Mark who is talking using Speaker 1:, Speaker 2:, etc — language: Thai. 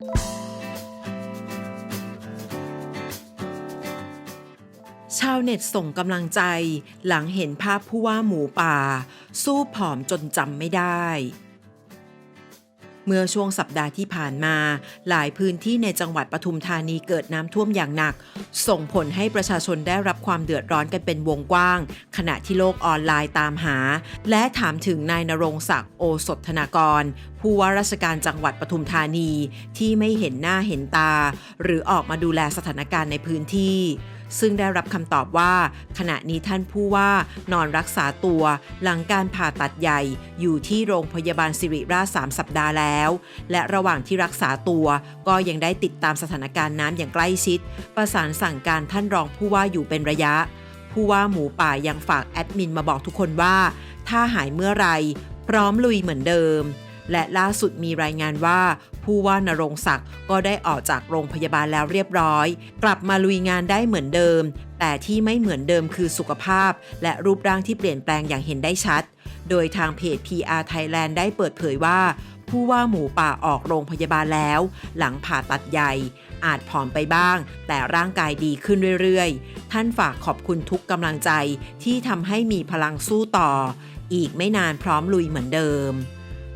Speaker 1: ชาวเน็ตส่งกำลังใจ หลังเห็นภาพผู้ว่าหมูป่า สู้ผอมจนจำไม่ได้ เมื่อช่วงสัปดาห์ที่ผ่านมา หลายพื้นที่ในจังหวัดปทุมธานีเกิดน้ำท่วมอย่างหนัก ส่งผลให้ประชาชนได้รับความเดือดร้อนกันเป็นวงกว้าง ขณะที่โลกออนไลน์ตามหา และถามถึงนายนรงศักดิ์โอสถธนากร ผู้ว่าราชการจังหวัดปทุมธานีที่ไม่เห็นหน้าเห็นตา หรือออกมาดูแลสถานการณ์ในพื้นที่ ซึ่งได้รับคำตอบว่า ขณะนี้ท่านผู้ว่านอนรักษาตัวหลังการผ่าตัดใหญ่อยู่ที่โรงพยาบาลสิริราช3สัปดาห์แล้ว และระหว่างที่รักษาตัวก็ยังได้ติดตามสถานการณ์น้ำอย่างใกล้ชิด ประสานสั่งการท่านรองผู้ว่าอยู่เป็นระยะ ผู้ว่าหมูป่ายังฝากแอดมินมาบอกทุกคนว่า ถ้าหายเมื่อไรพร้อมลุยเหมือนเดิม และล่าสุดมีรายงานว่า ผู้ว่านรงศักดิ์ก็ได้ออกจากโรงพยาบาลแล้วเรียบร้อย กลับมาลุยงานได้เหมือนเดิม แต่ที่ไม่เหมือนเดิมคือสุขภาพ และรูปร่างที่เปลี่ยนแปลงอย่างเห็นได้ชัด โดยทางเพจ PR Thailand ได้เปิดเผยว่า ผู้ว่าหมูป่าออกโรงพยาบาลแล้ว หลังผ่าตัดใหญ่อาจผอมไปบ้าง แต่ร่างกายดีขึ้นเรื่อยๆ ท่านฝากขอบคุณทุกกำลังใจที่ทำให้มีพลังสู้ต่อ อีกไม่นานพร้อมลุยเหมือนเดิม